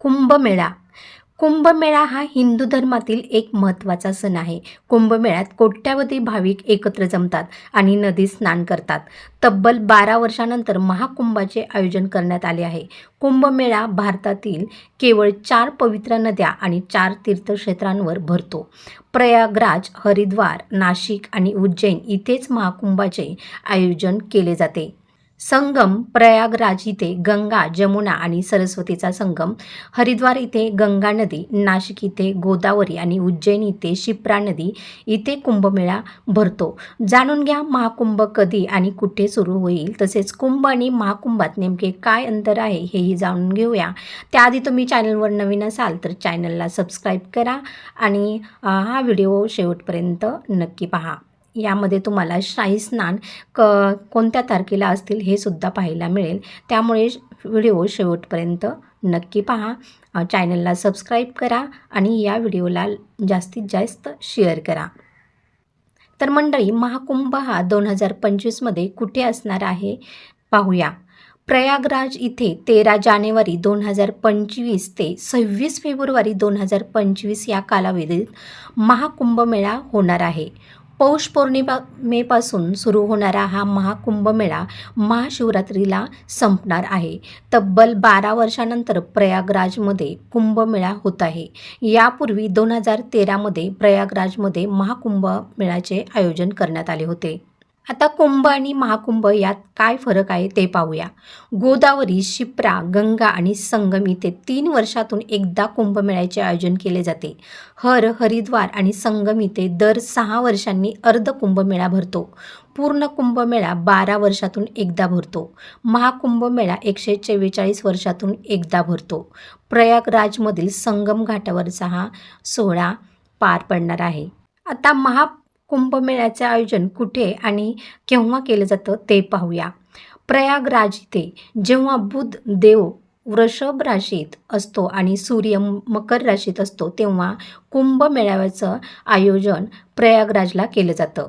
कुंभमेळा. कुंभमेळा हा हिंदू धर्मातील एक महत्त्वाचा सण आहे. कुंभमेळ्यात कोट्यावधी भाविक एकत्र जमतात आणि नदीत स्नान करतात. तब्बल बारा वर्षानंतर महाकुंभाचे आयोजन करण्यात आले आहे. कुंभमेळा भारतातील केवळ चार पवित्र नद्या आणि चार तीर्थक्षेत्रांवर भरतो. प्रयागराज हरिद्वार नाशिक आणि उज्जैन इथेच महाकुंभाचे आयोजन केले जाते. संगम प्रयागराज इथे गंगा जमुना आणि सरस्वतीचा संगम हरिद्वार इथे गंगा नदी नाशिक इथे गोदावरी आणि उज्जैन इथे शिप्रा नदी इथे कुंभमेळा भरतो. जाणून घ्या महाकुंभ कधी आणि कुठे सुरू होईल. तसेच कुंभ आणि महाकुंभात नेमके काय अंतर आहे हेही जाणून घेऊया. त्याआधी तुम्ही चॅनलवर नवीन असाल तर चॅनलला सबस्क्राईब करा आणि हा व्हिडिओ शेवटपर्यंत नक्की पहा. यामध्ये तुम्हाला शाही स्नान क कोणत्या तारखेला असतील हे सुद्धा पाहायला मिळेल. त्यामुळे व्हिडिओ शेवटपर्यंत नक्की पहा. चॅनलला सबस्क्राईब करा आणि या व्हिडिओला जास्तीत जास्त शेअर करा. तर मंडळी महाकुंभ हा दोन हजार पंचवीसमध्ये कुठे असणार आहे? पाहूया. प्रयागराज इथे तेरा जानेवारी दोन हजार पंचवीस ते सव्वीस फेब्रुवारी दोन हजार पंचवीस या कालावधीत महाकुंभमेळा होणार आहे. पौष पौर्णिमेपासून सुरू होणारा हा महाकुंभमेळा महाशिवरात्रीला संपणार आहे. तब्बल बारा वर्षानंतर प्रयागराजमध्ये कुंभमेळा होत आहे. यापूर्वी दोन हजार तेरामध्ये प्रयागराजमध्ये महाकुंभमेळ्याचे आयोजन करण्यात आले होते. आता कुंभ आणि महाकुंभ यात काय फरक आहे ते पाहूया. गोदावरी शिप्रा गंगा आणि संगम इथे तीन वर्षातून एकदा कुंभमेळ्याचे आयोजन केले जाते. हर हरिद्वार आणि संगम इथे दर सहा वर्षांनी अर्ध कुंभमेळा भरतो. पूर्ण कुंभमेळा बारा वर्षातून एकदा भरतो. महाकुंभमेळा एकशे चव्वेचाळीस वर्षातून एकदा भरतो. प्रयागराजमधील संगम घाटावरचा हा सोहळा पार पडणार आहे. आता महा कुंभमेळ्याचे आयोजन कुठे आणि केव्हा केलं जातं ते पाहूया. प्रयागराज इथे जेव्हा बुध देव वृषभ राशीत असतो आणि सूर्य मकर राशीत असतो तेव्हा कुंभमेळाव्याचं आयोजन प्रयागराजला केलं जातं.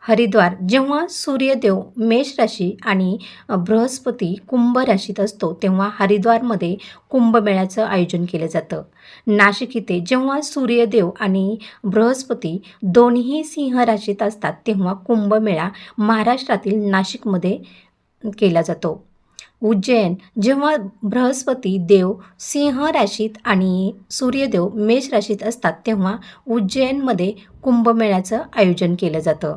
हरिद्वार जेव्हा सूर्यदेव मेष राशी आणि बृहस्पती कुंभ राशीत असतो तेव्हा हरिद्वारमध्ये कुंभमेळ्याचं आयोजन केलं जातं. नाशिक इथे जेव्हा सूर्यदेव आणि बृहस्पती दोन्ही सिंह राशीत असतात तेव्हा कुंभमेळा महाराष्ट्रातील नाशिकमध्ये केला जातो. उज्जैन जेव्हा बृहस्पती देव सिंह राशीत आणि सूर्यदेव मेष राशीत असतात तेव्हा उज्जैनमध्ये कुंभमेळ्याचं आयोजन केलं जातं.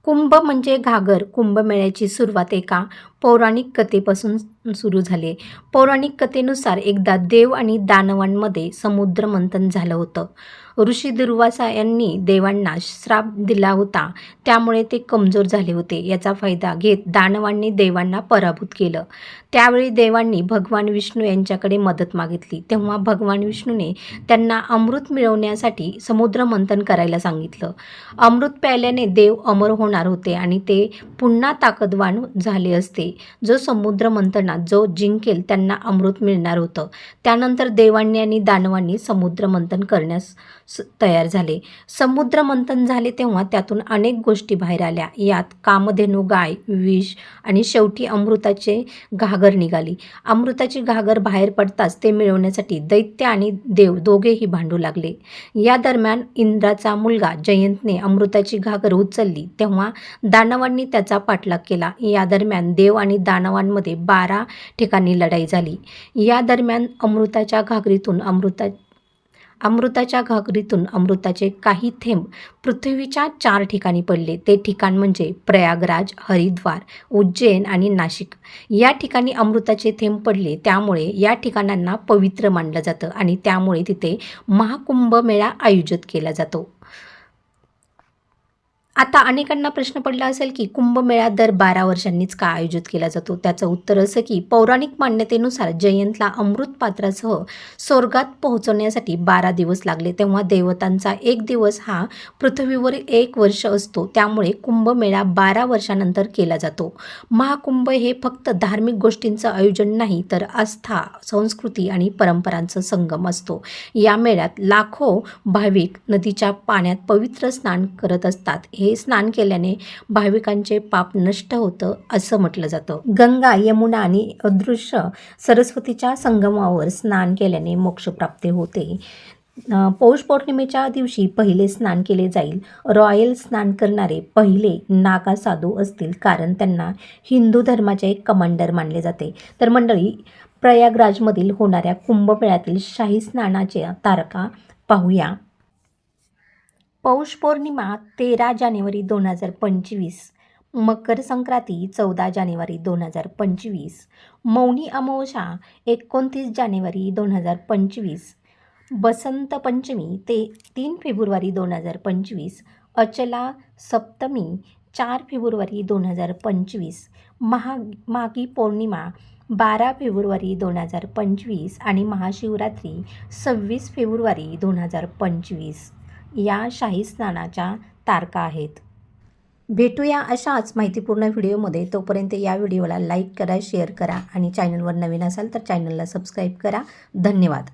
कुंभ म्हणजे घागर. कुंभमेळ्याची सुरुवात एका पौराणिक कथेपासून सुरू झाले. पौराणिक कथेनुसार एकदा देव आणि दानवांमध्ये समुद्रमंथन झालं होतं. ऋषी दुर्वासा यांनी देवांना श्राप दिला होता. त्यामुळे ते कमजोर झाले होते. याचा फायदा घेत दानवांनी देवांना पराभूत केलं. त्यावेळी देवांनी भगवान विष्णू यांच्याकडे मदत मागितली. तेव्हा भगवान विष्णूने त्यांना अमृत मिळवण्यासाठी समुद्रमंथन करायला सांगितलं. अमृत प्यायल्याने देव अमर होणार होते आणि ते पुन्हा ताकदवान झाले असते. जो समुद्र मंथनात जो जिंकेल त्यांना अमृत मिळणार होतं. त्यानंतर देवांनी आणि दानवांनी समुद्र मंथन करण्यास तयार झाले. समुद्र मंथन झाले तेव्हा त्यातून अनेक गोष्टी बाहेर आल्या. यात कामधेनू गाय विष आणि शेवटी अमृताचे घागर निघाली. अमृताची घागर बाहेर पडताच ते मिळवण्यासाठी दैत्य आणि देव दोघेही भांडू लागले. या दरम्यान इंद्राचा मुलगा जयंतने अमृताची घागर उचलली तेव्हा दानवांनी त्याचा पाठलाग केला. या दरम्यान देव आणि दानवांमध्ये बारा ठिकाणी लढाई झाली. या दरम्यान अमृताच्या घागरीतून अमृता अमृताच्या घागरीतून अमृताचे काही थेंब पृथ्वीच्या चार ठिकाणी पडले. ते ठिकाण म्हणजे प्रयागराज हरिद्वार उज्जैन आणि नाशिक. या ठिकाणी अमृताचे थेंब पडले. त्यामुळे या ठिकाणांना पवित्र मानलं जातं आणि त्यामुळे तिथे महाकुंभ मेळा आयोजित केला जातो. आता अनेकांना प्रश्न पडला असेल की कुंभमेळा दर बारा वर्षांनीच का आयोजित केला जातो? त्याचं उत्तर असं की पौराणिक मान्यतेनुसार जयंतला अमृत पात्रासह स्वर्गात पोहोचवण्यासाठी बारा दिवस लागले. तेव्हा देवतांचा एक दिवस हा पृथ्वीवर एक वर्ष असतो. त्यामुळे कुंभमेळा बारा वर्षानंतर केला जातो. महाकुंभ हे फक्त धार्मिक गोष्टींचं आयोजन नाही तर आस्था संस्कृती आणि परंपरांचं संगम असतो. या मेळ्यात लाखो भाविक नदीच्या पाण्यात पवित्र स्नान करत असतात. हे नदीमध्ये स्नान केल्याने भाविकांचे पाप नष्ट होतं असं म्हटलं जातं. गंगा यमुना आणि अदृश्य सरस्वतीच्या संगमावर स्नान केल्याने मोक्षप्राप्ती होते. पौष पौर्णिमेच्या दिवशी पहिले स्नान केले जाईल. रॉयल स्नान करणारे पहिले नागा साधू असतील कारण त्यांना हिंदू धर्माचे एक कमांडर मानले जाते. तर मंडळी प्रयागराजमधील होणाऱ्या कुंभमेळ्यातील शाही स्नानाच्या तारखा पाहूया. पौष पौर्णिमा तेरा जानेवारी दोन हजार पंचवीस मकर संक्रांती चौदा जानेवारी दोन हजार पंचवीस मौनी अमावस्या एकोणतीस जानेवारी दोन हजार पंचवीस बसंत पंचमी ते तीन फेब्रुवारी दोन हजार पंचवीस अचला सप्तमी चार फेब्रुवारी दोन हजार पंचवीस महा मागी पौर्णिमा बारा फेब्रुवारी दोन हजार पंचवीस आणि महाशिवरात्री सव्वीस फेब्रुवारी दोन हजार पंचवीस. या शाही स्नानाच्या तारका आहेत. भेटूया अशाच माहितीपूर्ण व्हिडिओमध्ये. तोपर्यंत या व्हिडिओला लाईक करा शेअर करा आणि चॅनलवर नवीन असाल तर चॅनलला सबस्क्राईब करा. धन्यवाद.